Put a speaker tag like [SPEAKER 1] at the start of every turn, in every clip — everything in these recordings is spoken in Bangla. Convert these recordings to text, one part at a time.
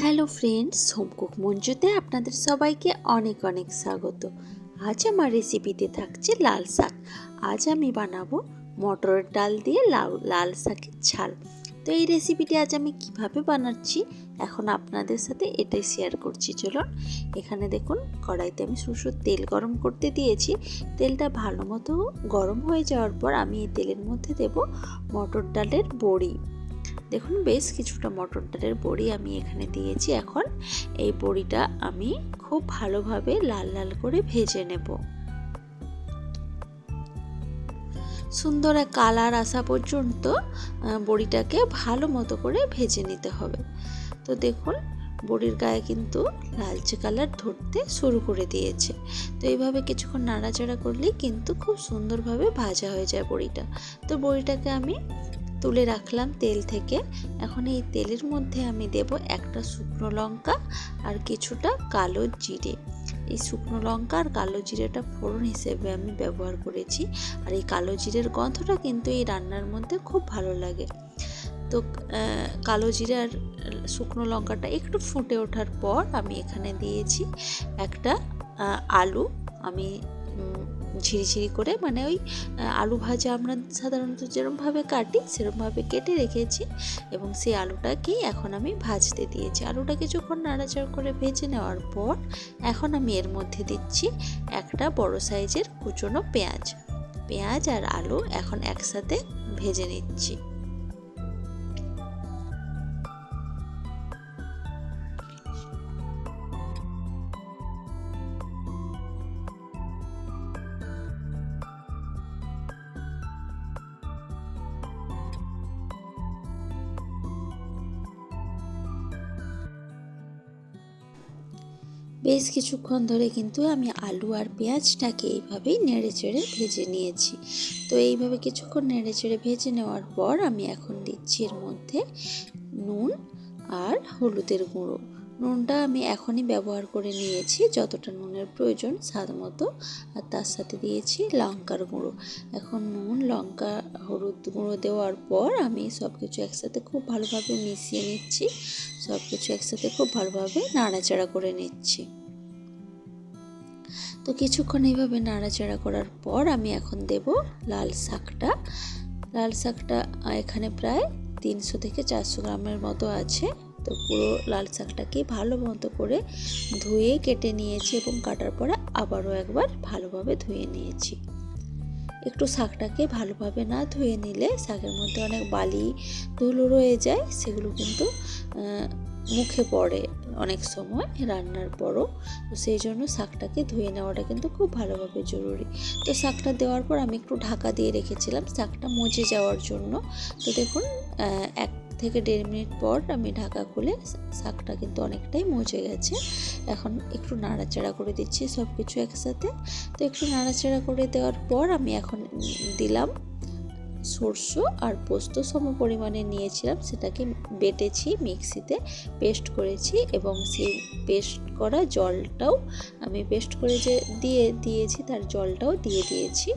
[SPEAKER 1] হ্যালো ফ্রেন্ডস হোমকুক মঞ্জুতে আপনাদের সবাইকে অনেক অনেক স্বাগত। আজ আমার রেসিপিতে থাকছে লাল শাক। আজ আমি বানাবো মটরের ডাল দিয়ে লাল লাল শাকের ঝাল। তো এই রেসিপিটি আজ আমি কীভাবে বানাচ্ছি, এখন আপনাদের সাথে এটাই শেয়ার করছি। চলুন, এখানে দেখুন, কড়াইতে আমি সুসুর তেল গরম করতে দিয়েছি। তেলটা ভালো মতো গরম হয়ে যাওয়ার পর আমি এই তেলের মধ্যে দেব মটর ডালের বড়ি। দেখুন, বেশ কিছুটা মটর ডালের বড়ি আমি এখানে দিয়েছি। এখন এই বড়িটা আমি খুব ভালোভাবে লাল লাল করে ভেজে নেব। সুন্দর এক কালার আসা পর্যন্ত বড়িটাকে ভালো মতো করে ভেজে নিতে হবে। তো দেখুন, বড়ির গায়ে কিন্তু লালচে কালার ধরতে শুরু করে দিয়েছে। তো এইভাবে কিছুক্ষণ নাড়াচাড়া করলেই কিন্তু খুব সুন্দরভাবে ভাজা হয়ে যায় বড়িটা। তো বড়িটাকে আমি তুলে রাখলাম তেল থেকে। এখন এই তেলের মধ্যে আমি দেব একটা শুকনো লঙ্কা আর কিছুটা কালো জিরে। এই শুকনো লঙ্কা আর কালো জিরেটা ফোড়ন হিসেবে আমি ব্যবহার করেছি। আর এই কালো জিরের গন্ধটা কিন্তু এই রান্নার মধ্যে খুব ভালো লাগে। তো কালো জিরে আর শুকনো লঙ্কাটা একটু ফুটে ওঠার পর আমি এখানে দিয়েছি একটা আলু। আমি ঝিরিঝিরি করে মানে ওই আলু ভাজা আমরা সাধারণত যেরমভাবে কাটি সেরমভাবে কেটে রেখেছি এবং সেই আলুটাকেই এখন আমি ভাজতে দিয়েছি। আলুটা কিছুক্ষণ নাড়াচাড়া করে ভেজে নেওয়ার পর এখন আমি এর মধ্যে দিচ্ছি একটা বড় সাইজের কুচনো পেঁয়াজ। পেঁয়াজ আর আলু এখন একসাথে ভেজে নিচ্ছি। বেশ কিছুক্ষণ ধরে কিন্তু আমি আলু আর পেঁয়াজটাকে এইভাবেই নেড়ে চেড়ে ভেজে নিয়েছি। তো এইভাবে কিছুক্ষণ নেড়ে চেড়ে ভেজে নেওয়ার পর আমি এখন দিচ্ছি এর মধ্যে নুন আর হলুদের গুঁড়ো। নুনটা আমি এখনই ব্যবহার করে নিয়েছি, যতটা নুনের প্রয়োজন স্বাদ মতো। আর তার সাথে দিয়েছি লঙ্কার গুঁড়ো। এখন নুন, লঙ্কা, হলুদ গুঁড়ো দেওয়ার পর আমি সব কিছু একসাথে খুব ভালোভাবে মিশিয়ে নিচ্ছি। সব কিছু একসাথে খুব ভালোভাবে নাড়াচাড়া করে নিচ্ছি। তো কিছুক্ষণ এইভাবে নাড়াচাড়া করার পর আমি এখন দেব লাল শাকটা। লাল শাকটা এখানে প্রায় তিনশো থেকে চারশো গ্রামের মতো আছে। তো পুরো লাল শাকটাকে ভালো মতো করে ধুয়ে কেটে নিয়েছি এবং কাটার পরে আবারও একবার ভালোভাবে ধুয়ে নিয়েছি। একটু শাকটাকে ভালোভাবে না ধুয়ে নিলে শাকের মধ্যে অনেক বালি, ধুলো রয়ে যায়, সেগুলো কিন্তু মুখে পড়ে অনেক সময় রান্নার পরও। তো সেই জন্য শাকটাকে ধুয়ে নেওয়াটা কিন্তু খুব ভালোভাবে জরুরি। তো শাকটা দেওয়ার পর আমি একটু ঢাকা দিয়ে রেখেছিলাম। শাকটা মজে যাওয়ার জন্য। তো দেখুন এক থেকে দেড় মিনিট পর আমি ঢাকা খুলে শাকটা কিন্তু অনেকটাই মজে গেছে। এখন একটু নাড়াচাড়া করে দিচ্ছি সব কিছু একসাথে। তো একটু নাড়াচাড়া করে দেওয়ার পর আমি এখন দিলাম সর্ষ আর পোস্ত সম পরিমাণে নিয়েছিলাম। সেটাকে বেটেছি, মিক্সিতে পেস্ট করেছি এবং সেই পেস্ট করা জলটাও আমি পেস্ট করে যে দিয়ে দিয়েছি, তার জলটাও দিয়ে দিয়েছি।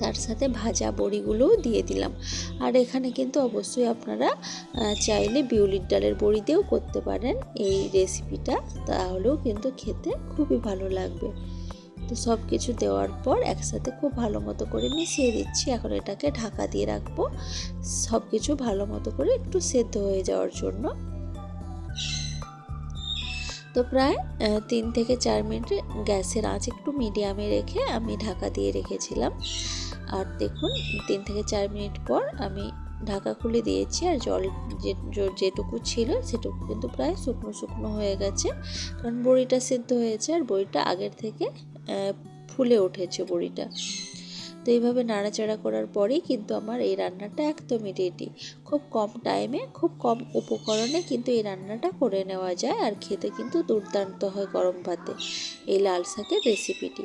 [SPEAKER 1] তার সাথে ভাজা বড়িগুলোও দিয়ে দিলাম। আর এখানে কিন্তু অবশ্যই আপনারা চাইলে বিউলির ডালের বড়ি দিয়েও করতে পারেন এই রেসিপিটা। তাহলেও কিন্তু খেতে খুবই ভালো লাগবে। তো সব কিছু দেওয়ার পর একসাথে খুব ভালো মতো করে মিশিয়ে দিচ্ছি। এখন এটাকে ঢাকা দিয়ে রাখব। সব কিছু ভালো মতো করে একটু সেদ্ধ হয়ে যাওয়ার জন্য। তো প্রায় তিন থেকে চার মিনিট গ্যাসের আঁচ একটু মিডিয়ামে রেখে আমি ঢাকা দিয়ে রেখেছিলাম। আর দেখুন, তিন থেকে চার মিনিট পর আমি ঢাকা খুলে দিয়েছি আর জল যে যেটুকু ছিল সেটুকু কিন্তু প্রায় শুকনো শুকনো হয়ে গেছে। কারণ বড়িটা সেদ্ধ হয়েছে আর বড়িটা আগের থেকে ফুলে উঠেছে বড়িটা। তো এইভাবে নাড়াচাড়া করার পরেই কিন্তু আমার এই রান্নাটা একদমই রেডি খুব কম টাইমে খুব কম উপকরণে কিন্তু এই রান্নাটা করে নেওয়া যায় আর খেতে কিন্তু দুর্দান্ত হয় গরম ভাতে। এই লাল শাকের রেসিপিটি